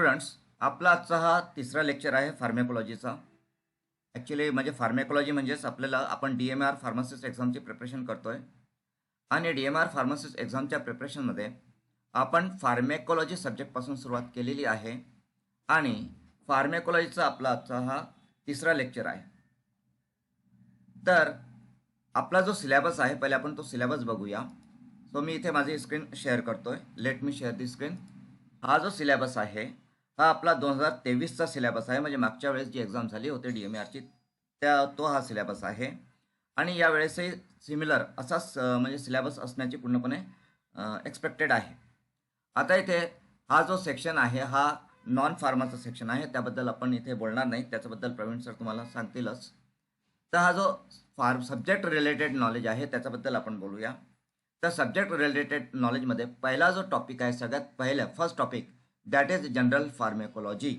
Students आपला आजचा हा तिसरा लेक्चर आहे फार्मेकोलॉजीचा ॲक्च्युली म्हणजे फार्मेकोलॉजी म्हणजेच आपल्याला आपण डी एम आर फार्मासिस्ट एक्झामची प्रिपरेशन करतो आहे आणि डी एम आर फार्मासिस्ट एक्झामच्या प्रिपरेशनमध्ये आपण फार्मेकोलॉजी सब्जेक्टपासून सुरुवात केलेली आहे. आणि फार्मेकोलॉजीचा आपला आजचा हा तिसरा लेक्चर आहे. तर आपला जो सिलेबस आहे पहिले आपण तो सिलेबस बघूया. सो मी इथे माझी स्क्रीन शेअर करतोय. Let me share the screen हा जो सिलेबस आहे हा आपला दोन हजार तेवीसचा सिलेबस आहे. म्हणजे मागच्या वेळेस जी एक्झाम झाली होती डी एम आरची त्या तो हा सिलेबस आहे. आणि यावेळेसही सिमिलर असाच म्हणजे सिलेबस असण्याची पूर्णपणे एक्सपेक्टेड आहे. आता इथे हा जो सेक्शन आहे हा नॉन फार्माचा सेक्शन आहे त्याबद्दल आपण इथे बोलणार नाही. त्याच्याबद्दल प्रवीण सर तुम्हाला सांगतीलच. तर हा जो फार सब्जेक्ट रिलेटेड नॉलेज आहे त्याच्याबद्दल आपण बोलूया. तर सब्जेक्ट रिलेटेड नॉलेजमध्ये पहिला जो टॉपिक आहे सगळ्यात पहिला first topic that is general pharmacology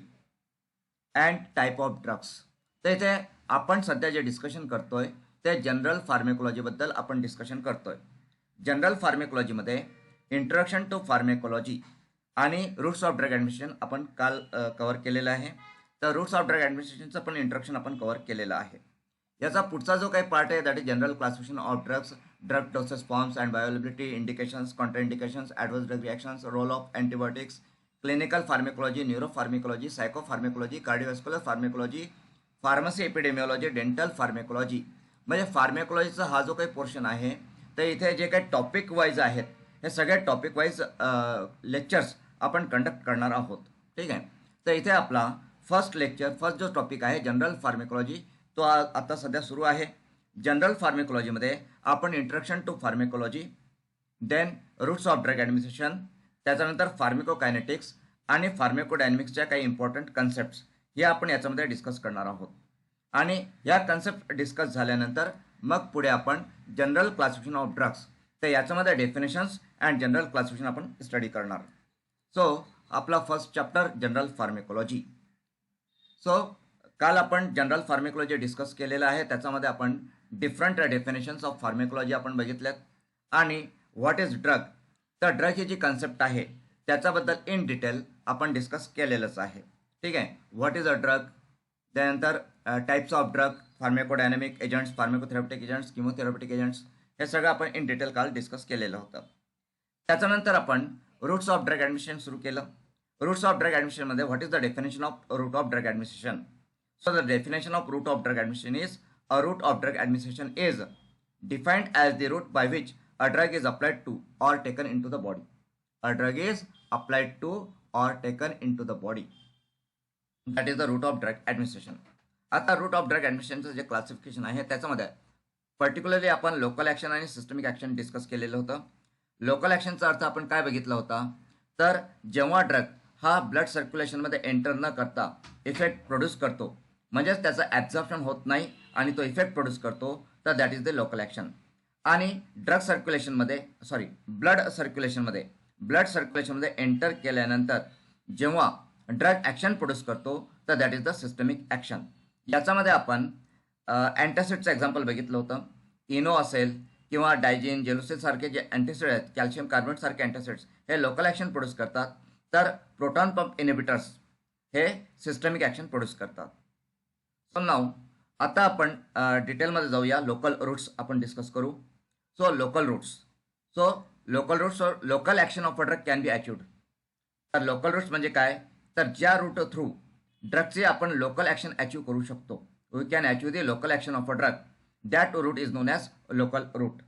and type of drugs तर इथे आपण सध्या जे डिस्कशन करतोय ते जनरल फार्मेकोलॉजीबद्दल आपण डिस्कशन करतोय. जनरल फार्मेकोलॉजीमध्ये इंट्रोडक्शन टू फार्मेकोलॉजी आणि रूट्स ऑफ ड्रग ॲडमिनिस्ट्रेशन आपण काल कवर केलेलं आहे. तर रूट्स ऑफ ड्रग ॲडमिनिस्ट्रेशनचं पण इंट्रोडक्शन आपण कवर केलेलं आहे. याचा पुढचा जो काही पार्ट आहे that is general classification of drugs drug doses forms and bioavailability indications contraindications adverse drug reactions role of antibiotics clinical pharmacology neuropharmacology psychopharmacology pharmacy epidemiology dental pharmacology म्हणजे फार्मेकोलॉजीचा हा जो काही पोर्शन आहे तर इथे जे काही टॉपिक वाईज आहेत हे सगळे टॉपिक वाईज लेक्चर्स आपण कंडक्ट करणार आहोत. ठीक आहे? तर इथे आपला फर्स्ट लेक्चर फर्स्ट जो टॉपिक आहे जनरल फार्मेकोलॉजी तो आता सध्या सुरू आहे. जनरल फार्मेकोलॉजीमध्ये आपण introduction to pharmacology then routes of drug administration त्याच्यानंतर फार्मिकोकायनेटिक्स आणि फार्मिकोडायनमिक्सच्या काही इम्पॉर्टंट कन्सेप्ट्स हे आपण याच्यामध्ये डिस्कस करणार आहोत. आणि या कन्सेप्ट डिस्कस झाल्यानंतर मग पुढे आपण जनरल क्लासिफिकेशन ऑफ ड्रग्स तर याच्यामध्ये डेफिनेशन्स अँड जनरल क्लासिफिकेशन आपण स्टडी करणार. सो आपला first chapter general pharmacology so काल आपण जनरल फार्मेकोलॉजी डिस्कस केलेलं आहे. त्याच्यामध्ये आपण डिफरंट डेफिनेशन्स ऑफ फार्मेकोलॉजी आपण बघितल्यात. आणि व्हॉट इज ड्रग तर ड्रग ही जी कन्सेप्ट आहे त्याच्याबद्दल इन डिटेल आपण डिस्कस केलेलंच आहे. ठीक आहे? व्हॉट इज अ ड्रग त्यानंतर types of drug pharmacodynamic agents pharmacotherapeutic agents chemotherapeutic agents हे सगळं आपण इन डिटेल काल डिस्कस केलेलं होतं. त्याच्यानंतर आपण रूट्स ऑफ ड्रग ॲडमिशन सुरू केलं. Routes of drug ॲडमिशनमध्ये what is the definition of route of drug administration so the definition of route of drug admission is a route of drug administration is defined as the route by which a drug is applied to or taken into the body. A drug is applied to or taken into the body. That is the route of drug administration. आता route of drug ॲडमिशनचं जे classification आहे त्याच्यामध्ये particularly आपण local action आणि systemic action discuss केलेलं होतं local ॲक्शनचा अर्थ आपण काय बघितला होता तर जेव्हा ड्रग हा ब्लड सर्क्युलेशनमध्ये एंटर न करता इफेक्ट प्रोड्यूस करतो म्हणजेच त्याचं ॲब्झॉर्प्शन होत नाही आणि तो इफेक्ट प्रोड्यूस करतो तर that is the local action आणि ड्रग सर्क्युलेशनमध्ये सॉरी ब्लड सर्क्युलेशनमध्ये ब्लड सर्क्युलेशनमध्ये एंटर केल्यानंतर जेव्हा ड्रग ॲक्शन प्रोड्यूस करतो तर that is the systemic action याच्यामध्ये आपण अँटासिडचं एक्झाम्पल बघितलं होतं. इनो असेल किंवा डायजिन जेलुसिल सारखे जे अँटीसिड आहेत कॅल्शियम कार्बोनेट सारखे अँटासिड्स हे लोकल ॲक्शन प्रोड्यूस करतात. तर प्रोटॉन पंप इनिबिटर्स हे सिस्टमिक ॲक्शन प्रोड्यूस करतात. सो नाव आता आपण डिटेलमध्ये जाऊया. लोकल रूट्स आपण डिस्कस करू. So local routes so local routes local action of a drug can be achieved तर लोकल रूट्स म्हणजे काय? तर ज्या रूट थ्रू ड्रगचे आपण लोकल ॲक्शन अचीव करू शकतो. We can achieve the local action of a drug that route is known as local route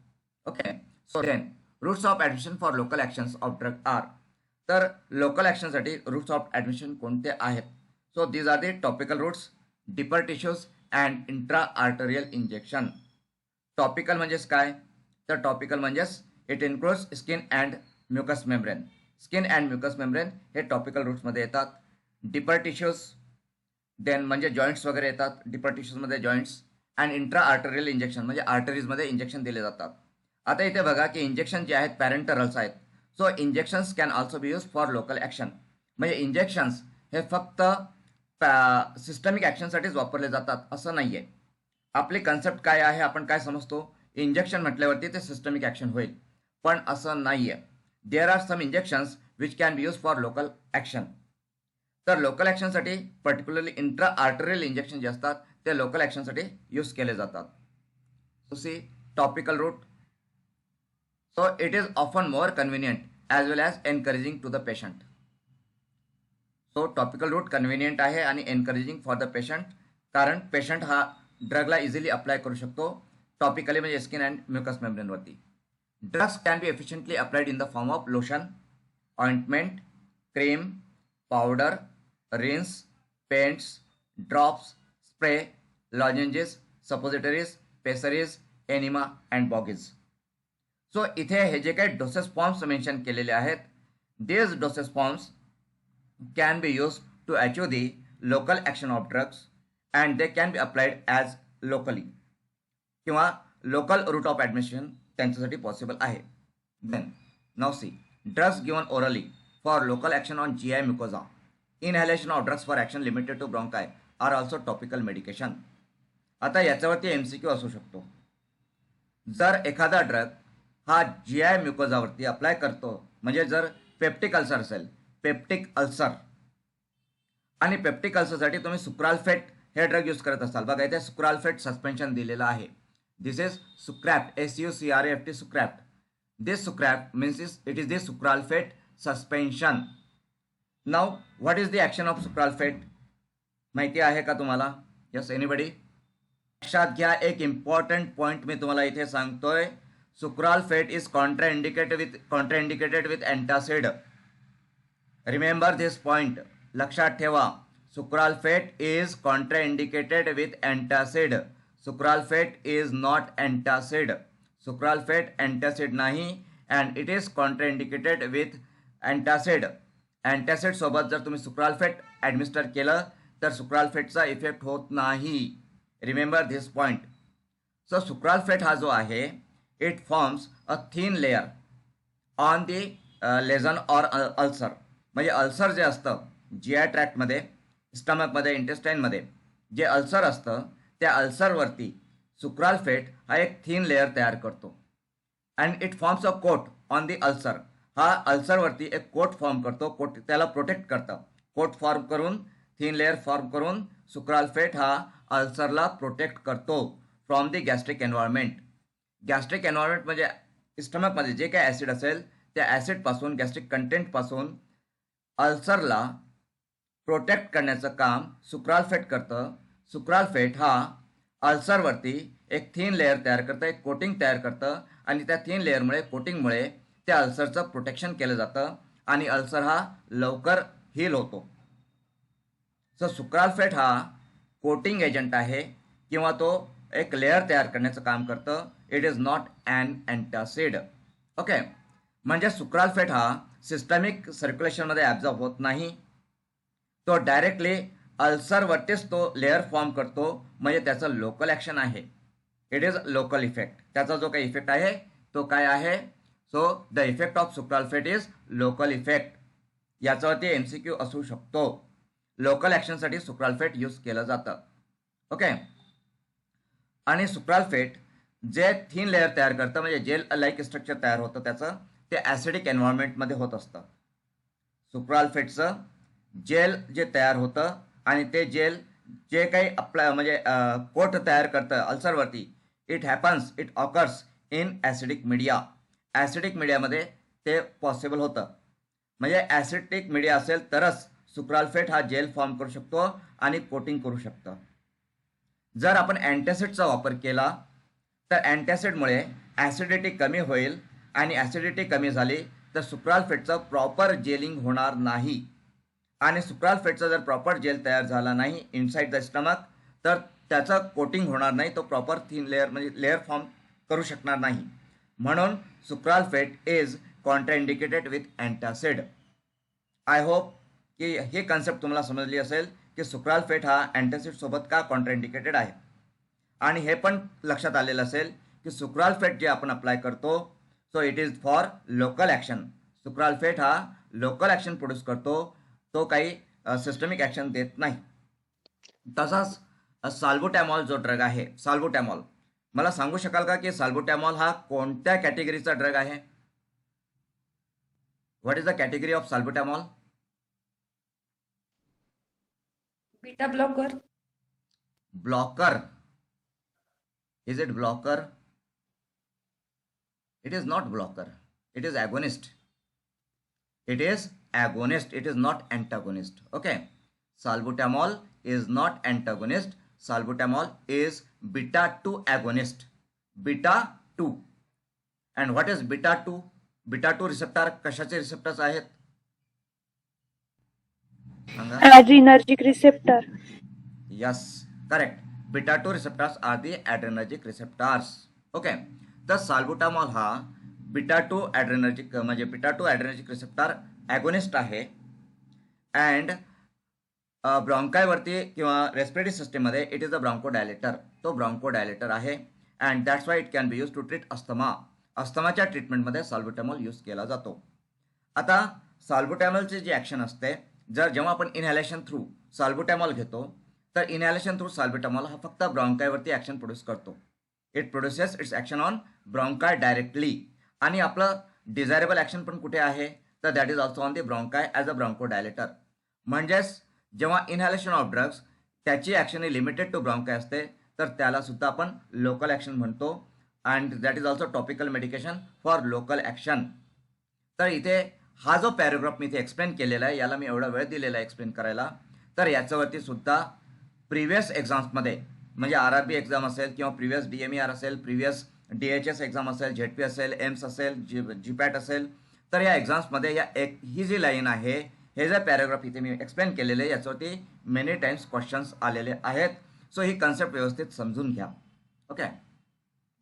okay so then routes of admission for local actions of drug are तर local ॲक्शनसाठी routes of admission कोणते आहेत? So these are the topical routes deeper tissues and intra arterial injection topical म्हणजेच काय? तर topical म्हणजेच it includes skin and mucous membrane skin and mucous membrane हे topical रूट्समध्ये येतात. डिपर टिश्यूज देन म्हणजे जॉईंट्स वगैरे येतात. Deeper टिश्यूजमध्ये joints and intra arterial injection म्हणजे आर्टरीजमध्ये इंजेक्शन दिले जातात. आता इथे बघा की इंजेक्शन जे आहेत पॅरेंटरल्स आहेत. So injections can also be use for local action म्हणजे इंजेक्शन्स हे फक्त सिस्टमिक ॲक्शनसाठीच वापरले जातात. असं नाही आहे आपली कन्सेप्ट काय आहे? आपण काय समजतो? इंजेक्शन म्हटल्यावरती ते सिस्टमिक ॲक्शन होईल. पण असं नाही आहे there are some injections which can be use for local action तर लोकल ॲक्शनसाठी पर्टिक्युलरली इंट्रा आर्टरियल इंजेक्शन जे असतात ते लोकल ॲक्शनसाठी यूज केले जातात. So see topical route so it is often more convenient as well as encouraging to the patient so topical route convenient आहे आणि एनकरेजिंग फॉर द पेशंट कारण patient हा ड्रगला इझिली अप्लाय करू शकतो. टॉपिकली म्हणजे skin and mucus मेम्ब्रेनवरती drugs can be efficiently applied in the form of lotion ointment cream powder rinse paints drops spray lozenges suppositories pessaries enema and bougies so इथे हे जे काही doses forms mention केलेले आहेत. These doses forms can be used to achieve the local action of drugs, and they can be applied as locally. किंवा local route of admission त्यांच्यासाठी possible आहे. Then now see drugs given orally for local action on G I mucosa inhalation of drugs for action limited to bronchi are also topical medication आता याच्यावरती M C Q असू शकतो. जर एखादा ड्रग हा जी आय म्युकोझावरती अप्लाय करतो म्हणजे जर पेप्टिक अल्सर असेल पेप्टिक अल्सर आणि पेप्टिक अल्सरसाठी तुम्ही सुक्राल्फेट हे ड्रग यूज करत असाल. बघा इथे सुक्राल्फेट सस्पेन्शन दिलेलं आहे. This is सुक्रॅप्ट S U C R F T सुक्रॅप्ट this सुक्रॅप्ट means is it is the sucralfate suspension Now, what is the action of sucralfate? माहिती आहे का तुम्हाला? यस एनीबडी लक्षात घ्या एक इम्पॉर्टंट पॉईंट मी तुम्हाला इथे सांगतोय. Sucralfate is contraindicated with contraindicated with antacid remember this point लक्षात ठेवा. Sucralfate is contraindicated with antacid sucralfate is not antacid sucralfate antacid नाही and it is contraindicated with antacid antacid सोबत जर तुम्ही सुक्रालफेट ॲडमिनिस्टर केलं तर सुक्रालफेटचा इफेक्ट होत नाही. Remember this point so sucralfate हा जो आहे it forms a thin layer on the lesion or ulcer म्हणजे अल्सर जे असतं जी आय ट्रॅक्टमध्ये स्टमकमध्ये इंटेस्टाईनमध्ये जे अल्सर असतं त्या अल्सरवरती सुक्राल्फेट हा एक थिन लेअर तयार करतो. And it forms a coat on the ulcer हा अल्सरवरती एक कोट फॉर्म करतो. कोट त्याला प्रोटेक्ट करतं. कोट फॉर्म करून थिन लेअर फॉर्म करून सुक्राल्फेट हा अल्सरला प्रोटेक्ट करतो from the gastric environment gastric environment म्हणजे स्टमकमध्ये जे काही ॲसिड असेल त्या ॲसिडपासून गॅस्ट्रिक कंटेंटपासून अल्सरला प्रोटेक्ट करण्याचं काम सुक्राल्फेट करतं. सुक्राल्फेट हा अल्सरवरती एक थिन लेअर तयार करतं एक कोटिंग तयार करतं आणि त्या थिन लेअरमुळे कोटिंगमुळे त्या अल्सरचं प्रोटेक्शन केलं जातं आणि अल्सर हा लवकर हील होतो. सो सुक्राल्फेट हा कोटिंग एजंट आहे किंवा तो एक लेअर तयार करण्याचं काम करतं. It is not and antacid okay म्हणजे सुक्राल्फेट हा सिस्टमिक सर्क्युलेशनमध्ये ॲब्झॉर्ब होत नाही. तो डायरेक्टली अल्सरवरतीच तो लेअर फॉर्म करतो म्हणजे त्याचं लोकल ॲक्शन आहे. इट इज लोकल इफेक्ट त्याचा जो काही इफेक्ट आहे तो काय आहे? So the effect of sucralfate is local effect याच्यावरती एम सी क्यू असू शकतो. लोकल ॲक्शनसाठी सुक्राल्फेट यूज केलं जातं. ओके आणि सुक्राल्फेट जे थिन लेअर तयार करतं म्हणजे जेल लाईक स्ट्रक्चर तयार होतं त्याचं ते ॲसिडिक एन्व्हायरमेंटमध्ये होत असतं. सुक्राल्फेटचं जेल जे तयार होतं आणि ते जेल जे काही अप्लाय म्हणजे कोट तयार करतं अल्सरवरती it happens it occurs in acidic media acidic मीडियामध्ये ते पॉसिबल होतं. म्हणजे ॲसिडिक मीडिया असेल तरच सुक्राल्फेट हा जेल फॉर्म करू शकतो आणि कोटिंग करू शकतं. जर आपण अँटॅसिडचा वापर केला तर अँटॅसिडमुळे ॲसिडिटी कमी होईल आणि ॲसिडिटी कमी झाली तर सुक्राल्फेटचं प्रॉपर जेलिंग होणार नाही. आणि सुक्राल्फेटचा जर प्रॉपर जेल तयार झाला नाही इनसाईड द स्टमक तर त्याचं कोटिंग होणार नाही तो प्रॉपर थिन लेअर म्हणजे लेअर फॉर्म करू शकणार नाही. म्हणून sucralfate is contraindicated with antacid I hope की हे कन्सेप्ट तुम्हाला समजली असेल की सुक्राल्फेट हा अँटासिडसोबत का कॉन्ट्राइंडिकेटेड आहे. आणि हे पण लक्षात आलेलं असेल की सुक्राल्फेट जे आपण अप्लाय करतो so it is for local action sucralfate हा लोकल ॲक्शन प्रोड्यूस करतो तो काही सिस्टमिक ॲक्शन देत नाही. तसाच साल्बोटॅमॉल जो ड्रग आहे साल्बोटॅमॉल मला सांगू शकाल का की साल्बोटॅमॉल हा कोणत्या कॅटेगरीचा ड्रग आहे? What is the category of salbutamol beta blocker blocker is it blocker it is not blocker it is agonist. It is agonist it is not antagonist okay salbutamol is not antagonist salbutamol is beta 2 agonist beta 2 and what is beta 2 beta 2 receptor कशाचे receptors आहेत सांगा adrenergic receptor Yes, correct. Beta 2 receptors are the adrenergic receptors. Okay. तर साल्बुटामॉल हा बिटा two adrenergic म्हणजे beta two adrenergic receptor agonist आहे. And ब्रॉन्कायवरती किंवा respiratory सिस्टीममध्ये it is a bronchodilator तो ब्रॉन्को डायलेटर आहे and that's why it can be use to treat asthma अस्थमाच्या ट्रीटमेंटमध्ये साल्बुटामॉल यूज केला जातो. आता साल्बुटॅमॉलची जी ॲक्शन असते जर जेव्हा आपण इनहॅलेशन थ्रू साल्बुटॅमॉल घेतो तर इनहॅलेशन थ्रू साल्बुटॅमॉल हा फक्त ब्रॉन्कायवरती ॲक्शन प्रोड्यूस करतो. It produces its action on bronchi directly आणि आपलं डिझायरेबल ॲक्शन पण कुठे आहे? तर that is also on the bronchi as a bronchodilator म्हणजेच जेव्हा इनहॅलेशन ऑफ ड्रग्स त्याची ॲक्शन ही लिमिटेड टू ब्रॉन्काय असते तर त्यालासुद्धा आपण लोकल ॲक्शन म्हणतो. And that is also topical medication for local action तर इथे हा जो पॅराग्राफ मी इथे एक्सप्लेन केलेला आहे याला मी एवढा वेळ दिलेला आहे एक्सप्लेन करायला. तर याच्यावरती सुद्धा प्रिव्हियस एक्झाम्समध्ये म्हणजे आर आर बी एक्झाम असेल किंवा previous D M E R असेल previous D H S exam असेल झेड पी असेल एम्स असेल जी जी पॅट असेल तर या एक्झाम्समध्ये या एक ही जी लाईन आहे. हे जे पॅराग्राफ इथे मी एक्सप्लेन केलेले आहे याच्यावरती मेनी टाइम्स क्वेश्चन्स आलेले आहेत. सो ही कन्सेप्ट व्यवस्थित समजून घ्या. Okay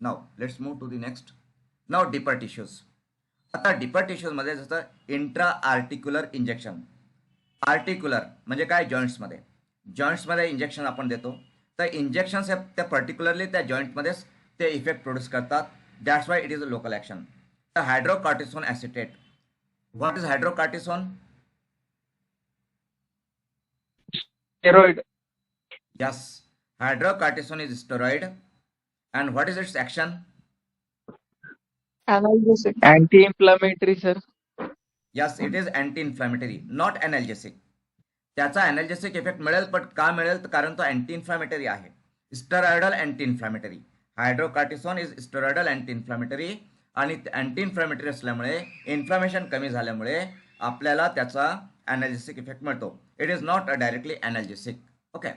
now let's move to the next now deeper tissues आता डिपर टिश्यूजमध्ये जसं इंट्रा आर्टिक्युलर इंजेक्शन आर्टिक्युलर म्हणजे काय? जॉईंट्समध्ये जॉईंट्समध्ये इंजेक्शन आपण देतो. तर इंजेक्शन्स हे त्या पर्टिक्युलरली त्या जॉईंटमध्येच ते इफेक्ट प्रोड्यूस करतात. That's why it is a local action तर hydrocortisone acetate what is hydrocortisone steroid. Yes hydrocortisone is steroid and what is its action analgesic. Anti-inflammatory sir. Yes it is anti inflammatory not analgesic त्याचा analgesic effect मिळेल पण का मिळेल? तर कारण तो anti inflammatory आहे. Steroidal anti inflammatory hydrocortisone is steroidal anti inflammatory आणि अँटी इन्फ्लॅमेटरी असल्यामुळे इन्फ्लॅमेशन कमी झाल्यामुळे आपल्याला त्याचा अनॅल्जेसिक इफेक्ट मिळतो. It is not a directly analgesic okay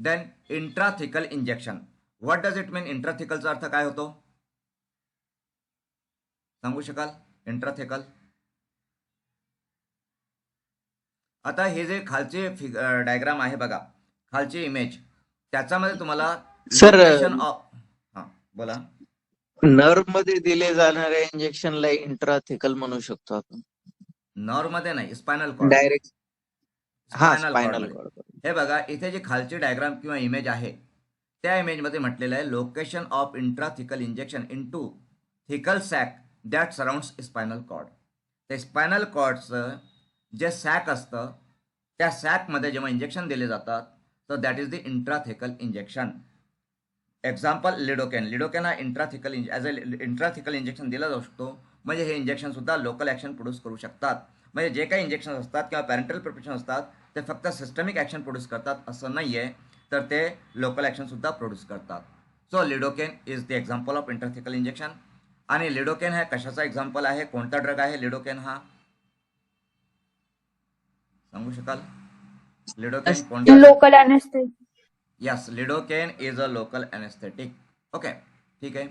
then intrathecal injection what does it mean इंट्राथिकलचा अर्थ काय होतो? सांगू शकाल? इंट्राथिकल आता हे जे खालचे फिग डायग्राम आहे बघा. खालची इमेज त्याच्यामध्ये तुम्हाला हा बोला. नर्वमध्ये दिले जाणाऱ्या इंजेक्शनला इंट्राथिकल म्हणू शकतो आपण. नॉरमध्ये नाही स्पायनल कॉर्ड डायरेक्ट हा स्पायनल कॉर्ड हे बघा इथे जी खालची डायग्राम किंवा इमेज आहे त्या इमेजमध्ये म्हटलेलं आहे location of intrathecal injection into thecal sac that surrounds spinal cord ते स्पायनल कॉर्डचं जे सॅक असतं त्या सॅकमध्ये जेव्हा इंजेक्शन दिले जातात तर that is the intrathecal injection example lidocaine lidocaine हा intrathecal as a intrathecal injection दिला जाऊ शकतो म्हणजे हे इंजेक्शन सुद्धा लोकल ॲक्शन प्रोड्यूस करू शकतात. म्हणजे जे काही इंजेक्शन असतात किंवा पॅरेंटल प्रिपरेशन असतात ते फक्त सिस्टमिक ॲक्शन प्रोड्यूस करतात असं नाही आहे तर ते लोकल ॲक्शनसुद्धा प्रोड्यूस करतात. So lidocaine is the example of intrathecal injection आणि लिडोकेन हा कशाचा एक्झाम्पल आहे? कोणता ड्रग आहे लिडोकेन हा? सांगू शकाल? लिडोकेन कोणता anesthetic yes lidocaine is a local anaesthetic okay ठीक आहे.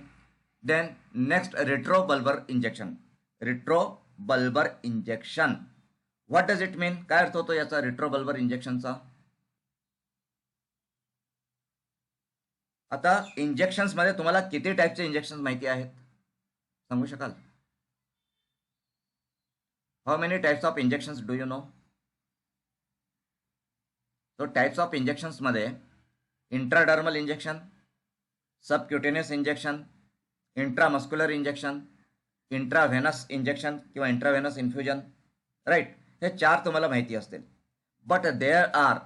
Then next retrobulbar injection retrobulbar injection what does it mean काय अर्थ होतो याचा रिट्रो बल्बर इंजेक्शनचा आता इंजेक्शन्समध्ये तुम्हाला किती टाईपचे इंजेक्शन माहिती आहेत? सांगू शकाल? How many types of injections do you know तो types of इंजेक्शन्समध्ये intradermal injection subcutaneous injection intramuscular injection intravenous injection किंवा इंट्राव्हेनस इन्फ्युजन राईट हे चार तुम्हाला माहिती असतील. But there are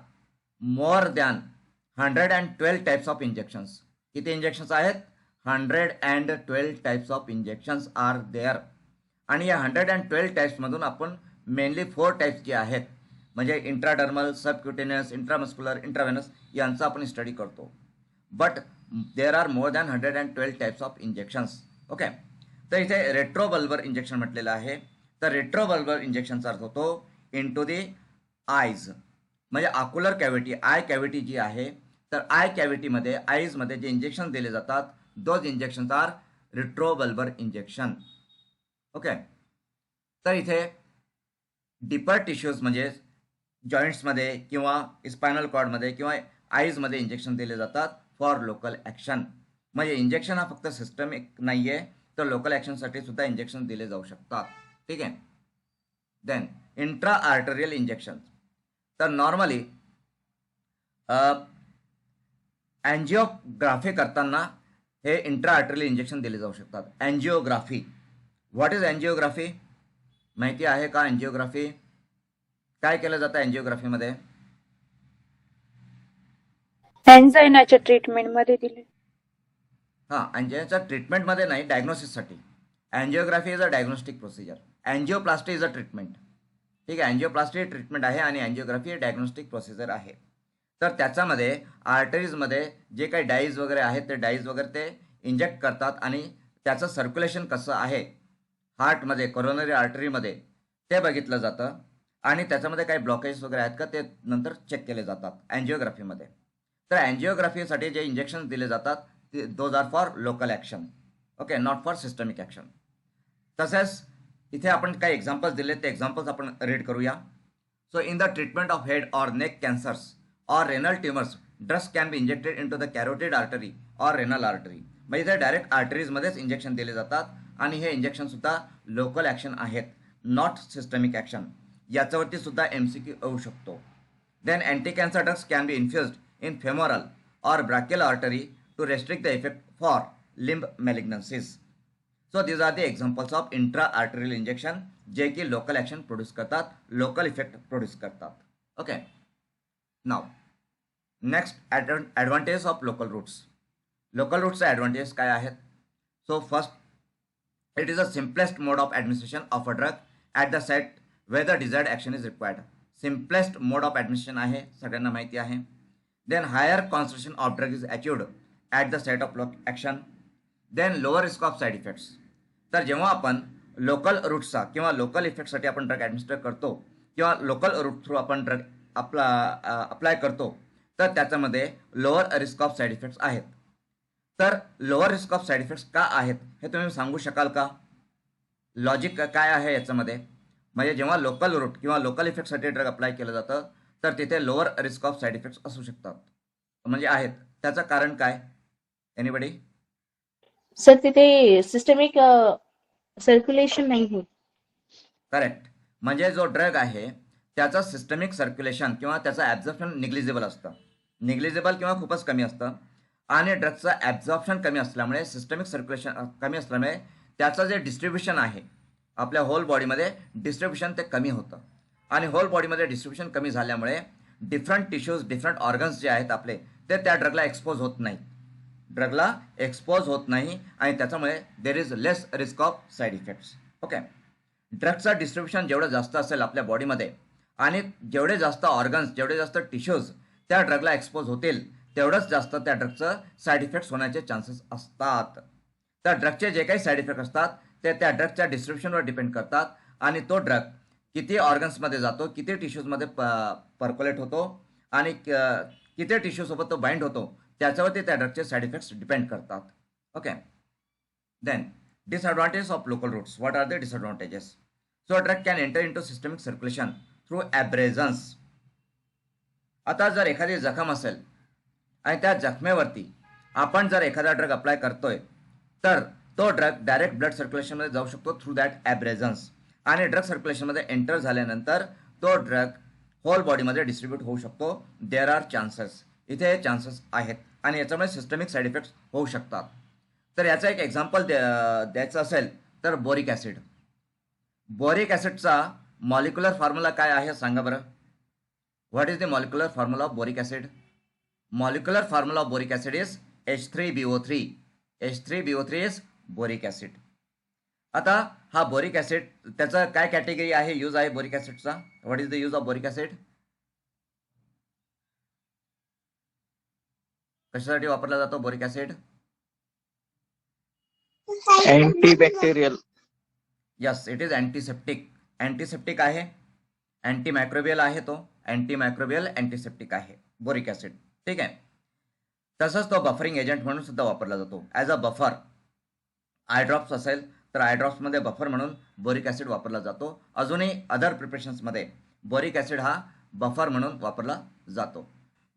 more than hundred and twelve types of injections किती injections आहेत? Hundred and twelve types of injections are there आणि या हंड्रेड अँड ट्वेल्व टाईप्समधून आपण मेनली फोर टाईप्स जे आहेत म्हणजे इंट्राडर्मल सबक्युटेनियस इंट्रामस्क्युलर इंट्राव्हेनस यांचा आपण स्टडी करतो. But there are more than hundred and twelve types of injections okay तर इथे रेट्रोबल्बर इंजेक्शन म्हटलेलं आहे. तर रेट्रोबल्बर इंजेक्शनचा अर्थ होतो इन टू दी आयज म्हणजे आकुलर कॅव्हिटी आय कॅव्हिटी जी आहे तर आय कॅव्हिटीमध्ये आईजमध्ये जे इंजेक्शन दिले जातात those injections are retrobulbar injection okay तर इथे डिपर टिश्यूज म्हणजे जॉईंट्समध्ये किंवा स्पायनल कॉर्डमध्ये किंवा आईजमध्ये इंजेक्शन दिले जातात फॉर लोकल ॲक्शन म्हणजे इंजेक्शन हा फक्त सिस्टमिक नाही आहे तर लोकल ॲक्शनसाठी सुद्धा इंजेक्शन दिले जाऊ शकतात. ठीक आहे? देन इंट्रा आर्टरियल इंजेक्शन तर नॉर्मली अँजिओग्राफी करताना हे इंट्रा आर्टरियल इंजेक्शन दिले जाऊ शकतात. अँजिओग्राफी व्हॉट इज अँजिओग्राफी माहिती आहे का अँजिओग्राफी काय केलं जातं अँजिओग्राफीमध्ये एन्झायनाच्या ट्रीटमेंटमध्ये दिले. हां अँजिओच्या ट्रीटमेंटमध्ये नाही डायग्नोसिससाठी angiography is a diagnostic procedure angioplasty is a treatment ठीक आहे अँजिओप्लास्टी ट्रीटमेंट आहे आणि अँजिओग्राफी हे डायग्नोस्टिक प्रोसिजर आहे. तर त्याच्यामध्ये आर्टरीजमध्ये जे काही डाईज वगैरे आहेत ते डाईज वगैरे ते इंजेक्ट करतात आणि त्याचं सर्क्युलेशन कसं आहे हार्टमध्ये कोरोनरी आर्टरीमध्ये ते बघितलं जातं. आणि त्याच्यामध्ये काही ब्लॉकेज वगैरे आहेत का ते नंतर चेक केले जातात अँजिओग्राफीमध्ये तर अँजिओग्राफीसाठी जे इंजेक्शन दिले जातात ते those are for local action okay not for systemic action तसेच इथे आपण काही एक्झाम्पल्स दिले ते एक्झाम्पल्स आपण रीड करूया. So in the treatment of head or neck cancers or renal tumours drugs can be injected into the carotid artery or renal artery म्हणजे इथे डायरेक्ट आर्टरीजमध्येच इंजेक्शन दिले जातात आणि हे इंजेक्शनसुद्धा लोकल ॲक्शन आहेत नॉट सिस्टमिक ॲक्शन याच्यावरती सुद्धा एम सी क्यू येऊ शकतो. Then anti cancer drugs can be infused in femoral or brachial artery to restrict the effect for limb malignancies so these are the examples of intra arterial injection जे की local action produce करतात local effect produce करतात okay now next ad advantage of local routes local रूट्सचे advantage काय आहेत so first it is a simplest mode of administration of a drug at the site where the desired action is required simplest mode of administration आहे सगळ्यांना माहिती आहे then higher concentration of drug is achieved at the site of action then lower risk of side effects तर जेव्हा आपण local रूटचा किंवा local इफेक्टसाठी आपण drug administer करतो किंवा लोकल रूट थ्रू आपण ड्रग आपला अप्लाय करतो तर त्याच्यामध्ये lower risk of side effects आहेत. तर lower risk of side effects का आहेत हे तुम्ही सांगू शकाल का? लॉजिक काय आहे याच्यामध्ये? म्हणजे जेव्हा लोकल रूट किंवा लोकल इफेक्टसाठी ड्रग अप्लाय केलं जातं तर तिथे lower risk of side effects असू शकतात. म्हणजे आहेत. त्याचं कारण काय? एनिबडी सर तिथे सिस्टमिक सर्क्युलेशन नाही होत करेक्ट म्हणजे जो ड्रग आहे त्याचं सिस्टमिक सर्क्युलेशन किंवा त्याचं ॲब्झॉर्प्शन निग्लिजिबल असतं. निग्लिजिबल किंवा खूपच कमी असतं. आणि ड्रगचं ॲब्झॉर्प्शन कमी असल्यामुळे सिस्टमिक सर्क्युलेशन कमी असल्यामुळे त्याचं जे डिस्ट्रीब्युशन आहे आपल्या होल बॉडीमध्ये डिस्ट्रीब्युशन ते कमी होतं. आणि होल बॉडीमध्ये डिस्ट्रीब्युशन कमी झाल्यामुळे डिफरंट टिश्यूज डिफरंट ऑर्गन्स जे आहेत आपले ते त्या ड्रगला एक्सपोज होत नाही. ड्रगला एक्सपोज होत नाही आणि त्याच्यामुळे there is less risk of side effects okay ड्रगचं distribution जेवढं जास्त असेल आपल्या बॉडीमध्ये आणि जेवढे जास्त ऑर्गन्स जेवढे जास्त टिश्यूज त्या ड्रगला एक्सपोज होतील तेवढंच जास्त त्या ड्रगचं साईड इफेक्ट्स होण्याचे चान्सेस असतात. त्या ड्रगचे जे काही साईड इफेक्ट असतात ते त्या ड्रगच्या डिस्ट्रीब्युशनवर डिपेंड करतात आणि तो ड्रग किती ऑर्गन्समध्ये जातो किती टिश्यूजमध्ये प पर्क्युलेट होतो आणि किती टिश्यूसोबत तो बाइंड होतो त्याच्यावरती त्या ड्रगचे साईड इफेक्ट्स डिपेंड करतात. Okay then disadvantage of local routes what are the disadvantages so drug can enter into systemic circulation through abrasions आता जर एखादी जखम असेल आणि त्या जखमेवरती आपण जर एखादा ड्रग अप्लाय करतोय तर तो ड्रग डायरेक्ट ब्लड सर्क्युलेशनमध्ये जाऊ शकतो थ्रू दॅट ॲब्रेझन्स आणि ड्रग सर्क्युलेशनमध्ये एंटर झाल्यानंतर तो ड्रग होल बॉडीमध्ये डिस्ट्रीब्यूट होऊ शकतो. देर आर चान्सेस इथे चान्सेस आहेत. आणि याच्यामुळे सिस्टमिक साईड इफेक्ट्स होऊ शकतात. तर याचं एक एक्झाम्पल द्या द्यायचं असेल तर बोरिक ॲसिड बोरिक ॲसिडचा मॉलिक्युलर फॉर्म्युला काय आहे सांगा बरं. What is the molecular formula of boric acid molecular formula of boric acid is H three B O three H three B O three is boric acid आता हा boric acid त्याचा काय category आहे? Use आहे boric ॲसिडचा what is the use of boric acid कशासाठी वापरला जातो boric acid antibacterial yes it is antiseptic antiseptic आहे अँटी मायक्रोबियल आहे तो. अँटी मायक्रोबियल अँटीसेप्टिक आहे. बोरिक ॲसिड ठीक आहे? तसंच तो बफरिंग एजंट म्हणून सुद्धा वापरला जातो. ॲज अ बफर आयड्रॉप्स असेल तर आयड्रॉप्समध्ये बफर म्हणून बोरिक ॲसिड वापरला जातो. अजूनही अदर प्रिपरेशन्समध्ये बोरिक ॲसिड हा बफर म्हणून वापरला जातो.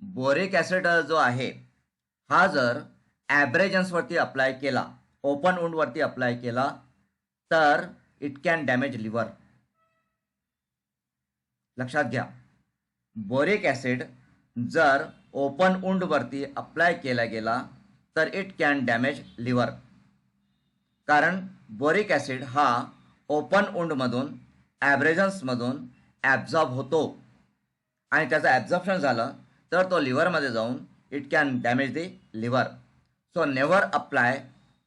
बोरिक ॲसिड जो आहे हा जर ॲब्रेजन्सवरती अप्लाय केला ओपन उंडवरती अप्लाय केला तर इट कॅन डॅमेज लिव्हर लक्षात घ्या. बोरिक ॲसिड जर ओपन उंडवरती अप्लाय केला गेला तर इट कॅन डॅमेज लिव्हर कारण बोरिक ॲसिड हा ओपन उंडमधून ॲब्रेजन्समधून ॲब्झॉर्ब होतो. आणि त्याचं ॲब्झॉर्प्शन झालं तर तो लिव्हरमध्ये जाऊन it can damage the liver. So never apply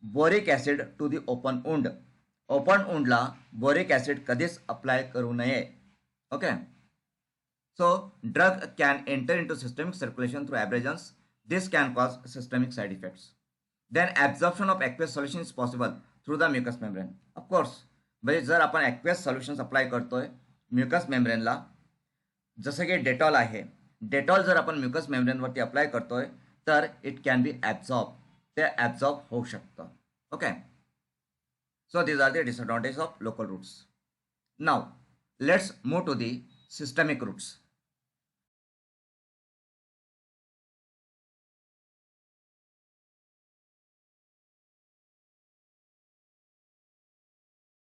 boric acid to the open wound open उंडला boric acid कधीच अप्लाय करू नये. Okay? So drug can enter into systemic circulation through abrasions this can cause systemic side effects. Then absorption of aqueous solution is possible. Through the mucus membrane of course म्हणजे जर आपण aqueous solutions apply करतोय mucus मेम्ब्रेनला जसं की Dettol आहे. Dettol जर आपण म्युकस मेम्ब्रेनवरती अप्लाय करतोय तर इट कॅन बी ॲब्झॉर्ब ते ॲब्झॉर्ब होऊ शकतं. Okay so these are the disadvantage of local routes now let's move to the systemic routes